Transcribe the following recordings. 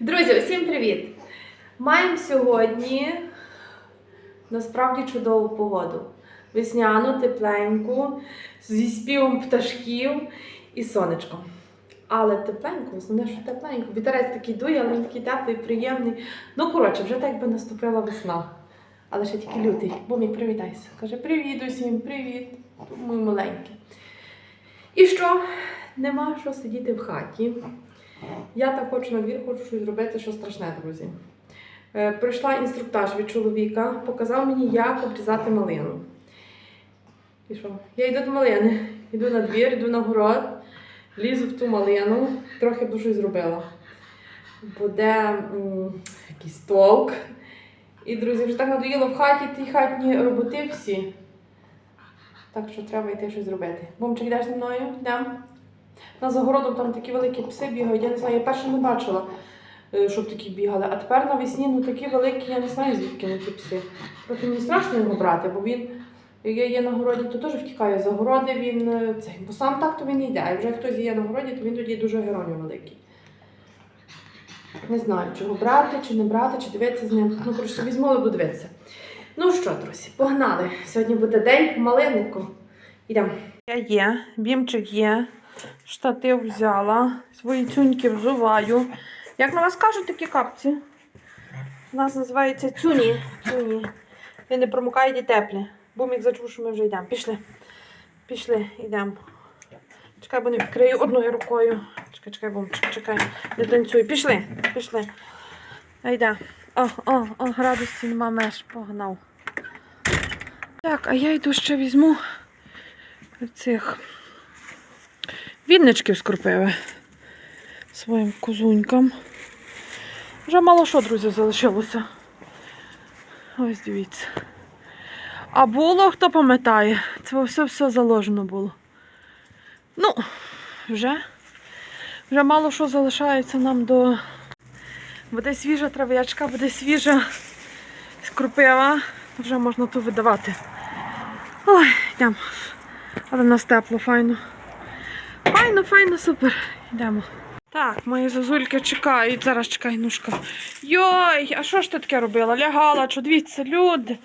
Друзі, усім привіт! Маємо сьогодні насправді чудову погоду. Весняну, тепленьку, зі співом пташків і сонечком. Але тепленько, основне, що тепленько. Вітерець такий дує, але він такий теплий, приємний. Ну, коротше, вже так би наступила весна. Але ще тільки лютий. Бумік, привітайся. Каже: привіт усім, привіт, мій маленький. І що? Нема що сидіти в хаті. Я так хочу на двір, хочу щось зробити, що страшне, друзі. Е, Пройшла інструктаж від чоловіка, показав мені, як обрізати малину. І що? Я йду до малини, йду на двір, йду на город, лізу в ту малину, трохи б щось зробила. Буде якийсь толк. І, друзі, вже так надоїло в хаті ті хатні роботи всі. Так що треба йти щось зробити. Бомчик, йдеш зі мною? Йдемо? На загородом там такі великі пси бігають. Я не знаю, я перше не бачила, е, щоб такі бігали. А тепер навесні ну такі великі, я не знаю, звідки вони ті пси. Трохи мені страшно його брати, бо він, я є на городі, то теж втікає з огороди, він е, цей, бо сам так то він йде. А вже хтось є на городі, то він тоді дуже героню великий. Не знаю, чого брати, чи не брати, чи дивитися з ним. Ну, коротше, візьму і буду дивитися. Ну що, друзі, погнали. Сьогодні буде день малиннику. Йдемо. Я є, бімчик є. Штатив взяла, свої цюньки взуваю. Як на вас кажуть такі капці? У нас називається цюні. цюні. Ви не промокають і теплі. Бумік зачув, що ми вже йдемо. Пішли. Пішли, йдемо. Чекай, бо не відкрию одною рукою. Чекай, чекай, бумчик, чекай. Не танцюй. Пішли, пішли. Айда. О, о, о, радості нема меж, погнав. Так, а я йду ще візьму цих Вінничків скрупили своїм козунькам. Вже мало що, друзі, залишилося. Ось дивіться. А було, хто пам'ятає, це все все заложено було. Ну, вже, вже мало що залишається нам до. Буде свіжа трав'ячка, буде свіжа скрупила. Вже можна ту видавати. Ой, йдемо. Але нас тепло, файно. Файно, файно, супер. Йдемо. Так, мої зазульки чекають. Зараз чекай, нушка. Йой, а що ж ти таке робила? Лягала, що дивіться, люди.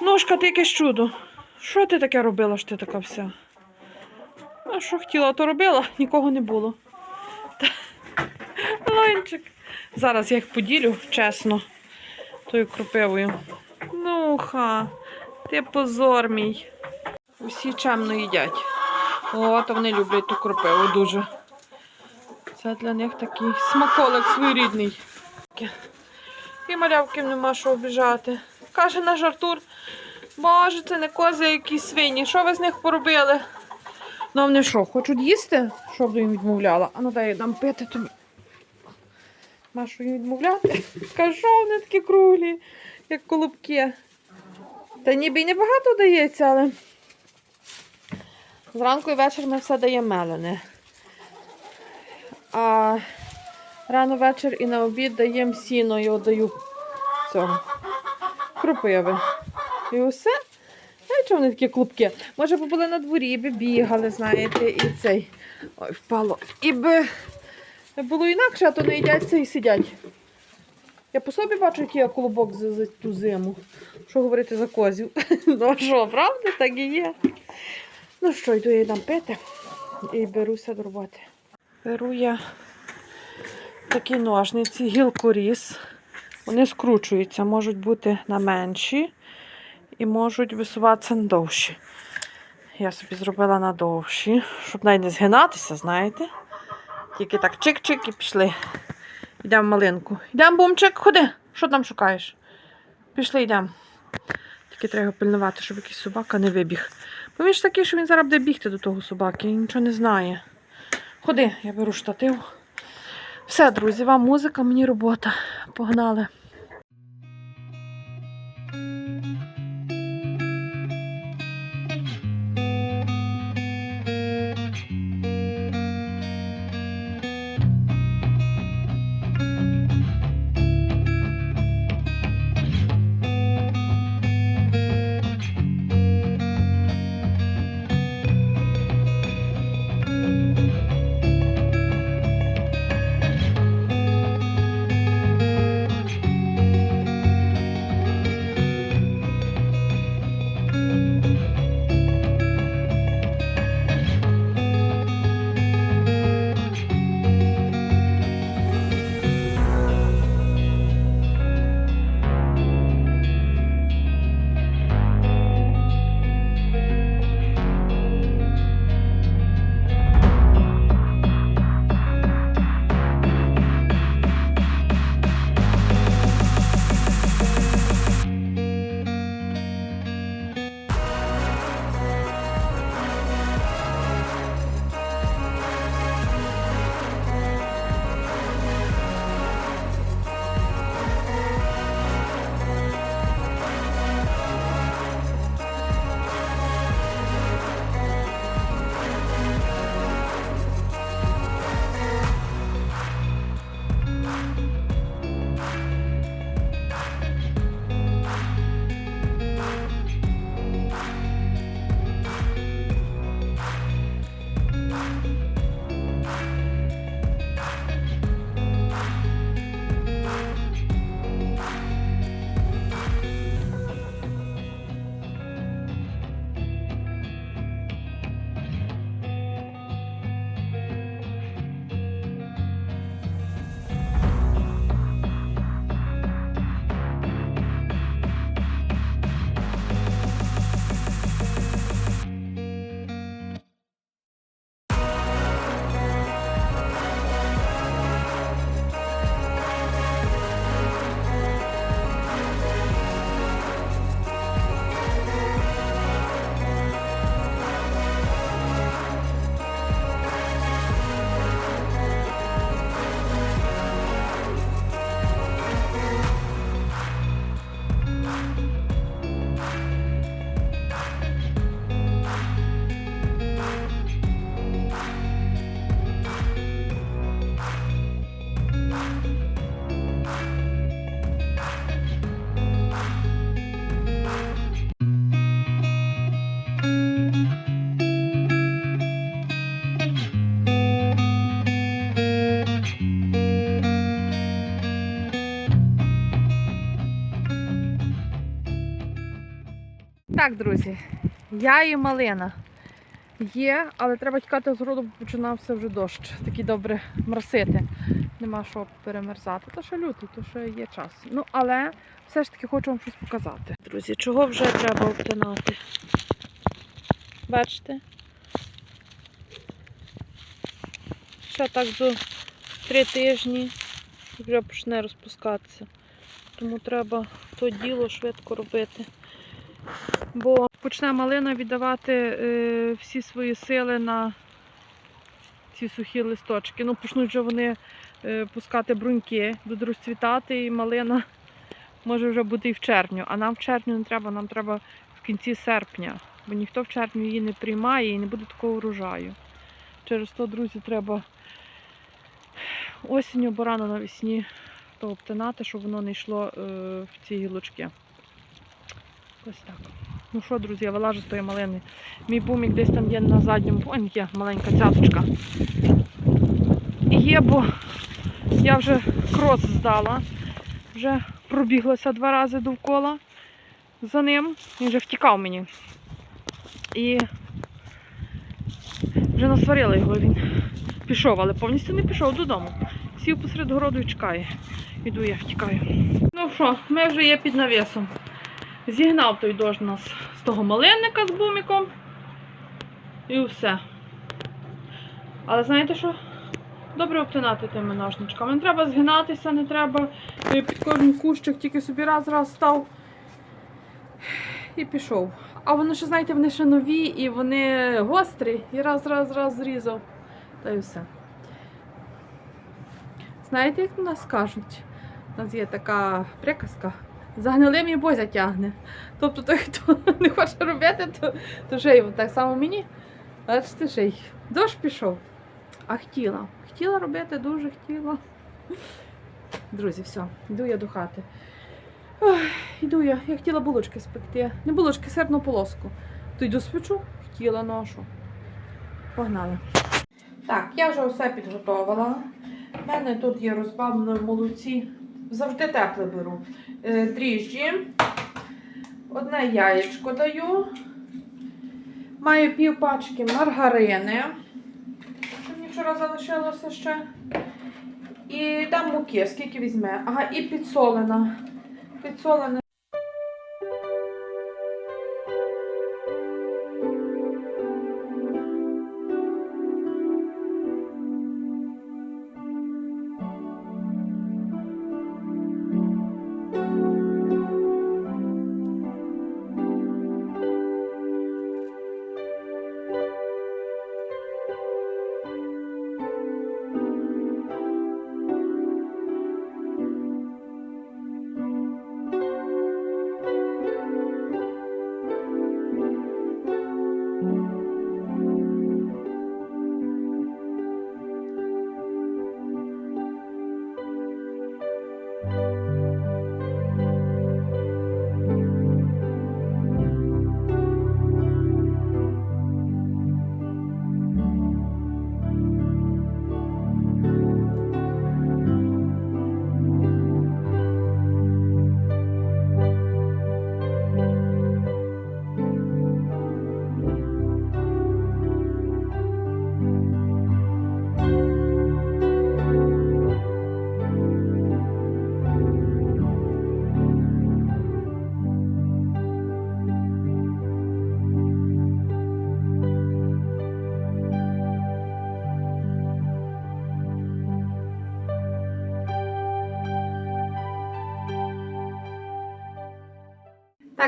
Нушка, ти якесь чудо. Що ти таке робила, що ти така вся? А що хотіла, то робила, нікого не було. Лончик. Зараз я їх поділю, чесно, тою кропивою. Нуха, ти позор мій. Усі чемно їдять. О, вони люблять ту кропиву дуже. Це для них такий смаколик своєрідний. І малявків нема що обіжати. Каже наш Артур, боже, це не кози, якісь свині. Що ви з них поробили? Ну, вони що, хочуть їсти? Що б їм відмовляла? А ну дай я дам пити тобі. Машу їм відмовляти? Кажу, вони такі круглі, як колобки. Та ніби й небагато дається, але. Зранку і вечір ми все даємо мелене. А рано вечір і на обід даємо сіно, його даю цього крупиви. І усе. Знаєте, чого вони такі клубки? Може, б були на дворі, би бігали, знаєте, і цей. Ой, впало. І би було інакше, а то не їдяться і сидять. Я по собі бачу, який я колобок за, за ту зиму. Що говорити за козів? Ну що, правда? Так і є. Ну що, йду я дам пити і беруся до роботи. Беру я такі ножниці, гілкоріз. Вони скручуються, можуть бути на менші і можуть висуватися на довші. Я собі зробила на довші, щоб навіть не згинатися, знаєте. Тільки так чик-чик і пішли. Йдемо малинку. Йдемо, бумчик, ходи. Що там шукаєш? Пішли, йдемо. Тільки треба пильнувати, щоб якийсь собака не вибіг. Бо він ж такий, що він зараз буде бігти до того собаки він нічого не знає. Ходи, я беру штатив. Все, друзі, вам музика, мені робота. Погнали. Так, друзі, я і малина є, але треба тікати з городу, бо починався вже дощ. Такий добре моросити. Нема що перемерзати. То ще лютий, то ще є час. Ну, але все ж таки хочу вам щось показати. Друзі, чого вже треба обтинати? Бачите? Ще так до три тижні вже почне розпускатися. Тому треба то діло швидко робити. Бо почне малина віддавати е, всі свої сили на ці сухі листочки. Ну, почнуть вже вони е, пускати бруньки, будуть розцвітати, і малина може вже бути і в червню. А нам в червню не треба, нам треба в кінці серпня, бо ніхто в червню її не приймає і не буде такого урожаю. Через то, друзі, треба осінню або рано навесні то обтинати, щоб воно не йшло е, в ці гілочки. Ось так. Ну що, друзі, я вилажу з тої малини. Мій бумік десь там є на задньому. Ой, є маленька цяточка. І є, бо я вже крос здала. Вже пробіглася два рази довкола за ним. Він вже втікав мені. І вже насварила його. Він пішов, але повністю не пішов додому. Сів посеред городу і чекає. Іду я втікаю. Ну що, ми вже є під навісом. Зігнав той дощ нас з того малинника з буміком. І все. Але знаєте що? Добре обтинати тими ножничками. Не треба згинатися, не треба під кожен кущик, тільки собі раз-раз став і пішов. А вони ще, знаєте, вони ще нові і вони гострі. І раз-раз-раз зрізав. Та й все. Знаєте, як в нас кажуть? У нас є така приказка. За гнилим і Бозя тягне. Тобто той, хто не хоче робити, то, то жий. Так само мені. Бачите, жий. Дощ пішов. А хотіла. Хотіла робити, дуже хотіла. Друзі, все, йду я до хати. Ой, йду я. Я хотіла булочки спекти. Не булочки, сирну полоску. То йду спечу, хотіла ношу. Погнали. Так, я вже все підготувала. У мене тут є розбавлено в молоці. Завжди тепле беру. Е, дріжджі. Одне яєчко даю. Маю пів пачки маргарини. Що мені вчора залишилося ще. І дам муки, скільки візьме. Ага, і підсолена. Підсолена.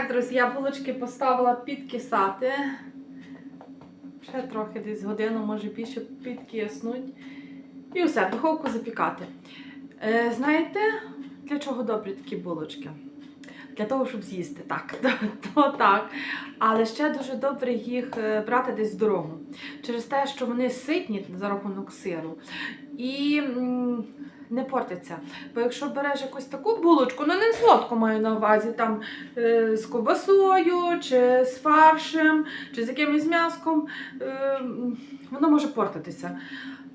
Друзі, я булочки поставила підкисати. Ще трохи десь годину, може більше підкиснуть. І все, духовку запікати. Е, знаєте, для чого добрі такі булочки? Для того, щоб з'їсти, так, то, то так. Але ще дуже добре їх е, брати десь в дорогу. Через те, що вони ситні за рахунок сиру і не портяться. Бо якщо береш якусь таку булочку, ну не солодку маю на увазі, там е, з ковбасою, чи з фаршем, чи з якимось м'яском, е, воно може портитися.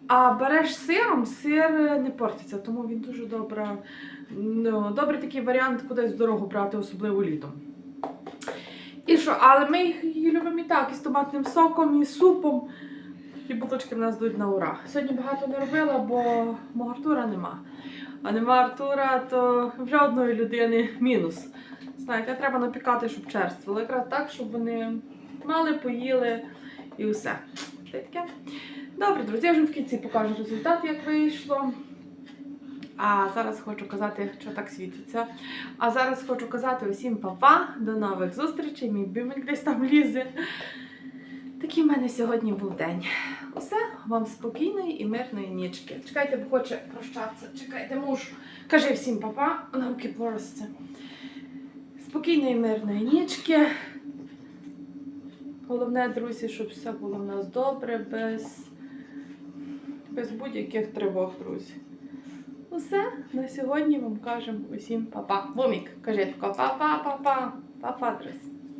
А береш сиром, сир не портиться, тому він дуже добре, ну, добрий такий варіант кудись в дорогу брати, особливо літом. І що, але ми їх любимо і так, і з томатним соком, і супом. Ті булочки в нас йдуть на ура. Сьогодні багато не робила, бо мого Артура нема. А нема Артура, то вже одної людини мінус. Знаєте, треба напікати, щоб черствило. Якраз так, щоб вони мали, поїли і все. Таке. Добре, друзі, я вже в кінці покажу результат, як вийшло. А зараз хочу казати, що так світиться. А зараз хочу казати усім папа, до нових зустрічей. Мій бімик десь там лізе. Такий в мене сьогодні був день. Усе, вам спокійної і мирної нічки. Чекайте, бо хоче прощатися. Чекайте, муж. Кажи всім папа, науки поросться. Спокійної мирної нічки. Головне, друзі, щоб все було в нас добре, без, без будь-яких тривог, друзі. Усе на сьогодні вам кажемо усім папа. Бумік, кажи тако, папа, папа, папа, друзі.